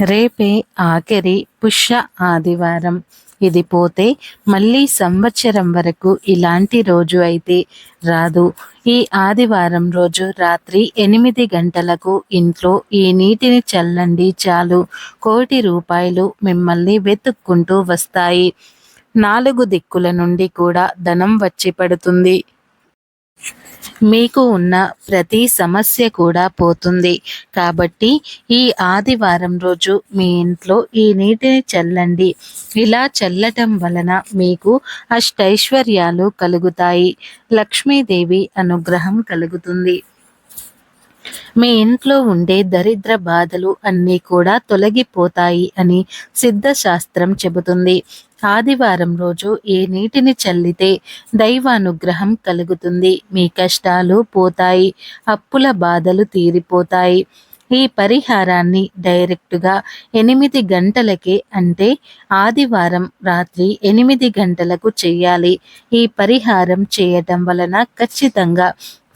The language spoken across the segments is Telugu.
రేపే ఆఖరి పుష్య ఆదివారం. ఇది పోతే మళ్ళీ సంవత్సరం వరకు ఇలాంటి రోజు అయితే రాదు. ఈ ఆదివారం రోజు రాత్రి ఎనిమిది గంటలకు ఇంట్లో ఈ నీటిని చల్లండి చాలు. కోటి రూపాయలు మిమ్మల్ని వెతుక్కుంటూ వస్తాయి. నాలుగు దిక్కుల నుండి కూడా ధనం వచ్చి పడుతుంది. మీకు ఉన్న ప్రతి సమస్య కూడా పోతుంది. కాబట్టి ఈ ఆదివారం రోజు మీ ఇంట్లో ఈ నీటిని చల్లండి. ఇలా చల్లటం వలన మీకు అష్టైశ్వర్యాలు కలుగుతాయి. లక్ష్మీదేవి అనుగ్రహం కలుగుతుంది. మీ ఇంట్లో ఉండే దరిద్ర బాధలు అన్నీ కూడా తొలగిపోతాయి అని సిద్ధశాస్త్రం చెబుతుంది. ఆదివారం రోజు ఈ నీటిని చల్లితే దైవానుగ్రహం కలుగుతుంది. మీ కష్టాలు పోతాయి అప్పుల బాధలు తీరిపోతాయి. ఈ పరిహారాన్ని డైరెక్టుగా ఎనిమిది గంటలకే అంటే ఆదివారం రాత్రి ఎనిమిది గంటలకు చేయాలి. ఈ పరిహారం చేయటం వలన ఖచ్చితంగా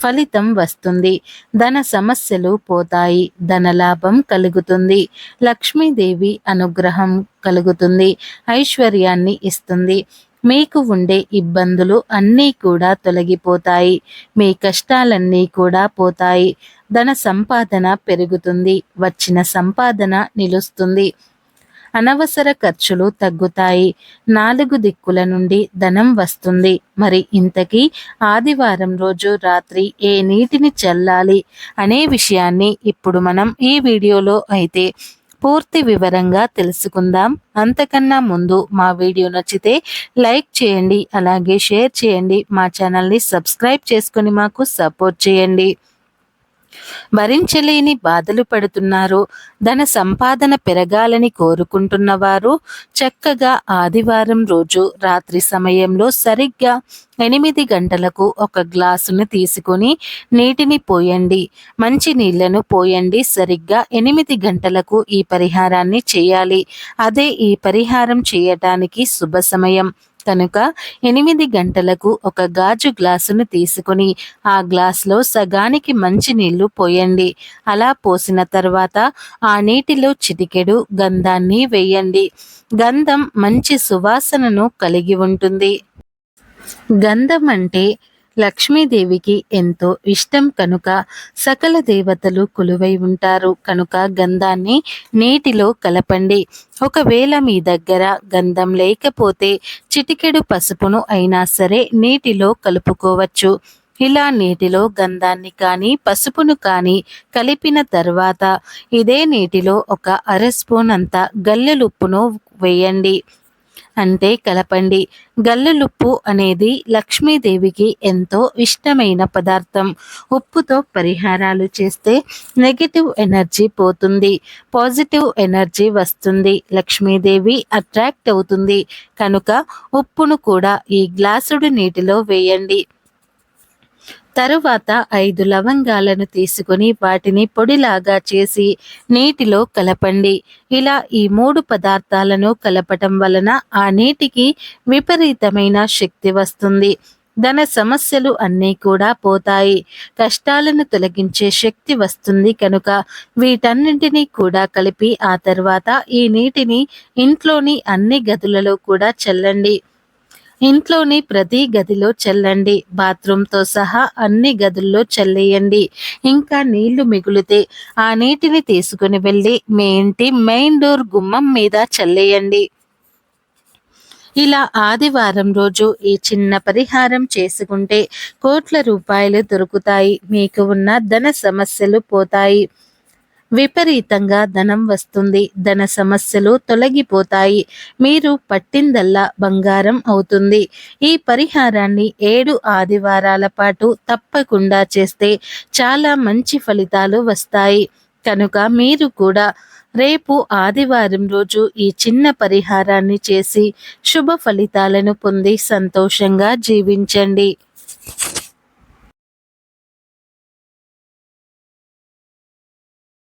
ఫలితం వస్తుంది. ధన సమస్యలు పోతాయి. ధనలాభం కలుగుతుంది. లక్ష్మీదేవి అనుగ్రహం కలుగుతుంది. ఐశ్వర్యాన్ని ఇస్తుంది. మీకు ఉండే ఇబ్బందులు అన్నీ కూడా తొలగిపోతాయి. మీ కష్టాలన్నీ కూడా పోతాయి. ధన సంపాదన పెరుగుతుంది. వచ్చిన సంపాదన నిలుస్తుంది. అనవసర ఖర్చులు తగ్గుతాయి. నాలుగు దిక్కుల నుండి ధనం వస్తుంది. మరి ఇంతకీ ఆదివారం రోజు రాత్రి ఏ నీటిని చల్లాలి అనే విషయాన్ని ఇప్పుడు మనం ఈ వీడియోలో అయితే పూర్తి వివరంగా తెలుసుకుందాం. అంతకన్నా ముందు మా వీడియో నచ్చితే లైక్ చేయండి అలాగే షేర్ చేయండి. మా ఛానల్ని సబ్స్క్రైబ్ చేసుకొని మాకు సపోర్ట్ చేయండి. భరించలేని బాధలు పడుతున్నారు. ధన సంపాదన పెరగాలని కోరుకుంటున్నవారు చక్కగా ఆదివారం రోజు రాత్రి సమయంలో సరిగ్గా ఎనిమిది గంటలకు ఒక గ్లాసును తీసుకొని నీటిని పోయండి. మంచి నీళ్ళను పోయండి. సరిగ్గా ఎనిమిది గంటలకు ఈ పరిహారాన్ని చేయాలి. అదే ఈ పరిహారం చేయటానికి శుభ సమయం. కనుక ఎనిమిది గంటలకు ఒక గాజు గ్లాసును తీసుకుని ఆ గ్లాసులో సగానికి మంచి నీళ్ళు పోయండి. అలా పోసిన తర్వాత ఆ నీటిలో చిటికెడు గంధాన్ని వేయండి. గంధం మంచి సువాసనను కలిగి ఉంటుంది. గంధం అంటే లక్ష్మీదేవికి ఎంతో ఇష్టం కనుక సకల దేవతలు కొలువై ఉంటారు. కనుక గంధాన్ని నీటిలో కలపండి. ఒకవేళ మీ దగ్గర గంధం లేకపోతే చిటికెడు పసుపును అయినా సరే నీటిలో కలుపుకోవచ్చు. ఇలా నీటిలో గంధాన్ని కానీ పసుపును కానీ కలిపిన తర్వాత ఇదే నీటిలో ఒక అర స్పూన్ అంత గల్లెలుప్పును వేయండి. అంటే కలపండి. గల్లులుప్పు అనేది లక్ష్మీదేవికి ఎంతో ఇష్టమైన పదార్థం. ఉప్పుతో పరిహారాలు చేస్తే నెగిటివ్ ఎనర్జీ పోతుంది. పాజిటివ్ ఎనర్జీ వస్తుంది. లక్ష్మీదేవి అట్రాక్ట్ అవుతుంది. కనుక ఉప్పును కూడా ఈ గ్లాసుడు నీటిలో వేయండి. తరువాత ఐదు లవంగాలను తీసుకుని వాటిని పొడిలాగా చేసి నీటిలో కలపండి. ఇలా ఈ మూడు పదార్థాలను కలపటం వలన ఆ నీటికి విపరీతమైన శక్తి వస్తుంది. ధన సమస్యలు అన్నీ కూడా పోతాయి. కష్టాలను తొలగించే శక్తి వస్తుంది కనుక వీటన్నింటినీ కూడా కలిపి ఆ తర్వాత ఈ నీటిని ఇంట్లోని అన్ని గదులలో కూడా చల్లండి. ఇంట్లోని ప్రతి గదిలో చల్లండి. బాత్రూంతో సహా అన్ని గదుల్లో చల్లేయండి. ఇంకా నీళ్ళు మిగులితే ఆ నీటిని తీసుకుని వెళ్ళి మీ ఇంటి మెయిన్ డోర్ గుమ్మం మీద చల్లేయండి. ఇలా ఆదివారం రోజు ఈ చిన్న పరిహారం చేసుకుంటే కోట్ల రూపాయలు దొరుకుతాయి. మీకు ఉన్న ధన సమస్యలు పోతాయి. విపరీతంగా ధనం వస్తుంది. ధన సమస్యలు తొలగిపోతాయి. మీరు పట్టిందల్లా బంగారం అవుతుంది. ఈ పరిహారాన్ని ఏడు ఆదివారాల పాటు తప్పకుండా చేస్తే చాలా మంచి ఫలితాలు వస్తాయి. కనుక మీరు కూడా రేపు ఆదివారం రోజు ఈ చిన్న పరిహారాన్ని చేసి శుభ ఫలితాలను పొంది సంతోషంగా జీవించండి.